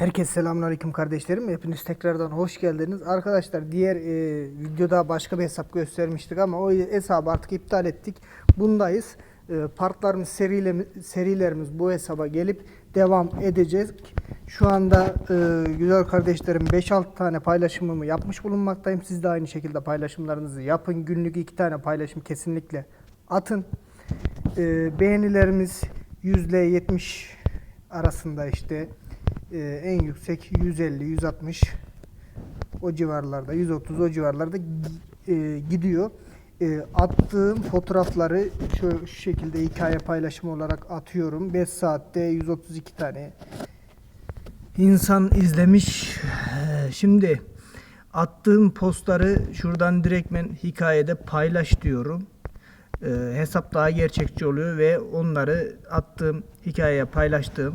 Herkese selamünaleyküm kardeşlerim. Hepiniz tekrardan hoş geldiniz. Arkadaşlar diğer e, videoda başka bir hesap göstermiştik ama o hesabı artık iptal ettik. Bundayız. E, partlarımız, serile, serilerimiz bu hesaba gelip devam edeceğiz. Şu anda e, güzel kardeşlerim 5-6 tane paylaşımımı yapmış bulunmaktayım. Siz de aynı şekilde paylaşımlarınızı yapın. Günlük 2 tane paylaşım kesinlikle atın. E, beğenilerimiz %70 arasında işte e, en yüksek 150 160 o civarlarda 130 o civarlarda e, gidiyor. E, attığım fotoğrafları şu, şu şekilde hikaye paylaşımı olarak atıyorum. 5 saatte 132 tane insan izlemiş. Ee, Şimdi attığım postları şuradan direktmen hikayede paylaş diyorum. Ee, hesap daha gerçekçi oluyor ve onları attığım hikayeye paylaştığım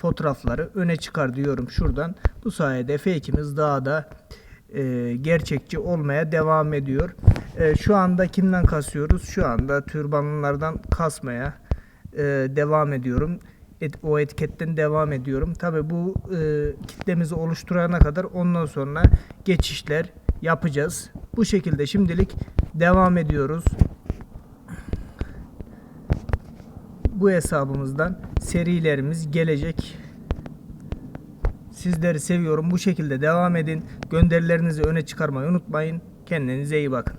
fotoğrafları öne çıkar diyorum şuradan. Bu sayede fake'imiz daha da e, gerçekçi olmaya devam ediyor. E, şu anda kimden kasıyoruz? Şu anda türbanlılardan kasmaya e, devam ediyorum. Et, o etiketten devam ediyorum. Tabi bu e, kitlemizi oluşturana kadar ondan sonra geçişler yapacağız. Bu şekilde şimdilik devam ediyoruz. Bu hesabımızdan serilerimiz gelecek. Sizleri seviyorum. Bu şekilde devam edin. Gönderilerinizi öne çıkarmayı unutmayın. Kendinize iyi bakın.